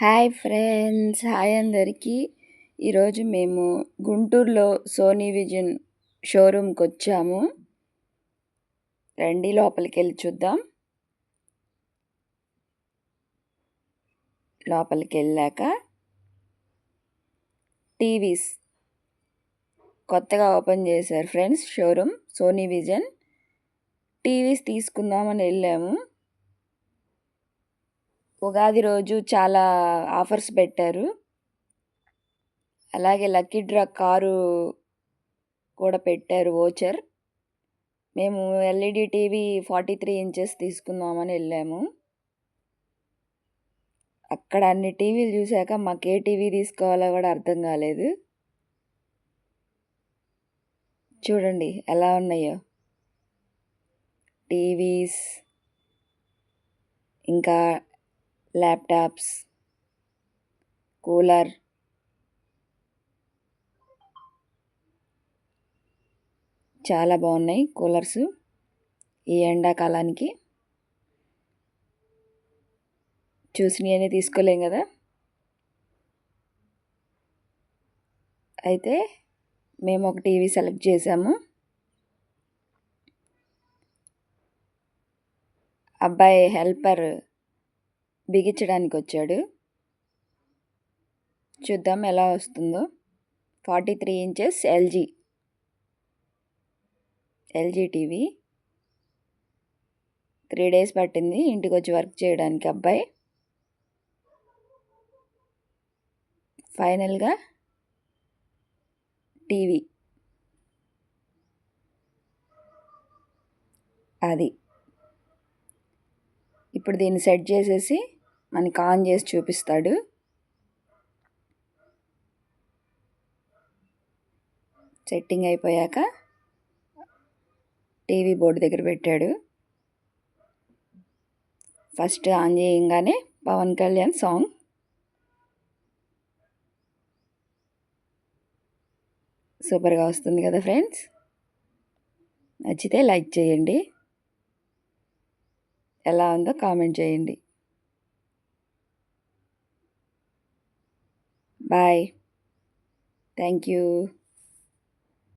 Hi friends hi అందరికీ. ఈరోజు మేము గుంటూరులో సోనీ విజన్ షోరూమ్కి వచ్చాము. రండి లోపలికి వెళ్ళి చూద్దాం. లోపలికి వెళ్ళాక టీవీస్ కొత్తగా ఓపెన్ చేశారు friends showroom Sony vision. TVs తీసుకుందామని వెళ్ళాము. ఉగాది రోజు చాలా ఆఫర్స్ పెట్టారు. అలాగే లక్కీ డ్రా కారు కూడా పెట్టారు ఓచర్ మేము LED TV forty three inches తీసుకుందామని వెళ్ళాము. అక్కడ అన్ని టీవీలు చూశాక మాకు ఏ టీవీ తీసుకోవాలో కూడా అర్థం కాలేదు. చూడండి ఎలా ఉన్నాయో. టీవీస్ ఇంకా ల్యాప్టాప్స్ కూలర్ చాలా బాగున్నాయి కూలర్స్ ఈ ఎండాకాలానికి. చూసినవన్నీ తీసుకోలేం కదా. అయితే మేము ఒక టీవీ సెలెక్ట్ చేసాము. అబ్బాయి హెల్పర్ బిగించడానికి వచ్చాడు చూద్దాం ఎలా వస్తుందో. Forty three inches LG. LG TV. Three days పట్టింది ఇంటికి వచ్చి వర్క్ చేయడానికి అబ్బాయి. ఫైనల్గా టీవీ. అది. ఇప్పుడు దీన్ని సెట్ చేసేసి మనకి ఆన్ చేసి చూపిస్తాడు. సెట్టింగ్ అయిపోయాక టీవీ బోర్డు దగ్గర పెట్టాడు. ఫస్ట్ ఆన్ చేయంగానే పవన్ కళ్యాణ్ సాంగ్. సూపర్గా వస్తుంది కదా ఫ్రెండ్స్. నచ్చితే లైక్ చేయండి. ఎలా ఉందో కామెంట్ చేయండి. Bye. Thank you.